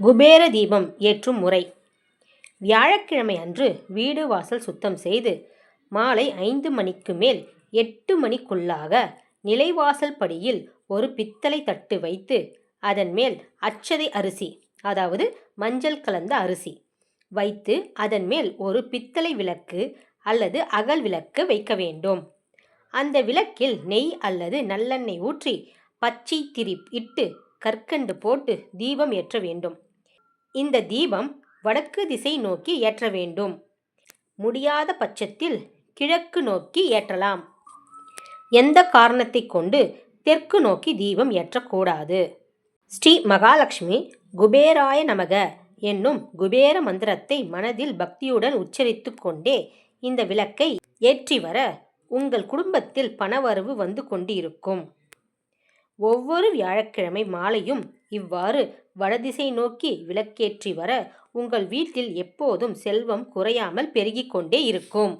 குபேர தீபம் ஏற்றும் முறை. வியாழக்கிழமை அன்று வீடு வாசல் சுத்தம் செய்து மாலை ஐந்து மணிக்கு மேல் எட்டு மணிக்குள்ளாக நிலைவாசல் படியில் ஒரு பித்தளை தட்டு வைத்து அதன் மேல் அச்சதை அரிசி அதாவது மஞ்சள் கலந்த அரிசி வைத்து அதன் மேல் ஒரு பித்தளை விளக்கு அல்லது அகல் விளக்கு வைக்க வேண்டும். அந்த விளக்கில் நெய் அல்லது நல்லெண்ணெய் ஊற்றி பச்சை திரி இட்டு கற்கண்டு போட்டு தீபம் ஏற்ற வேண்டும். இந்த தீபம் வடக்கு திசை நோக்கி ஏற்ற வேண்டும். முடியாத பட்சத்தில் கிழக்கு நோக்கி ஏற்றலாம். எந்த காரணத்தை கொண்டு தெற்கு நோக்கி தீபம் ஏற்றக்கூடாது? ஸ்ரீ மகாலட்சுமி குபேராய நமக என்னும் குபேர மந்திரத்தை மனதில் பக்தியுடன் உச்சரித்து கொண்டே இந்த விளக்கை ஏற்றி வர உங்கள் குடும்பத்தில் பணவரவு வந்து கொண்டிருக்கும். ஒவ்வொரு வியாழக்கிழமை மாலையும் இவ்வாறு வடதிசை நோக்கி விளக்கேற்றி வர உங்கள் வீட்டில் எப்போதும் செல்வம் குறையாமல் பெருகிக் கொண்டே இருக்கும்.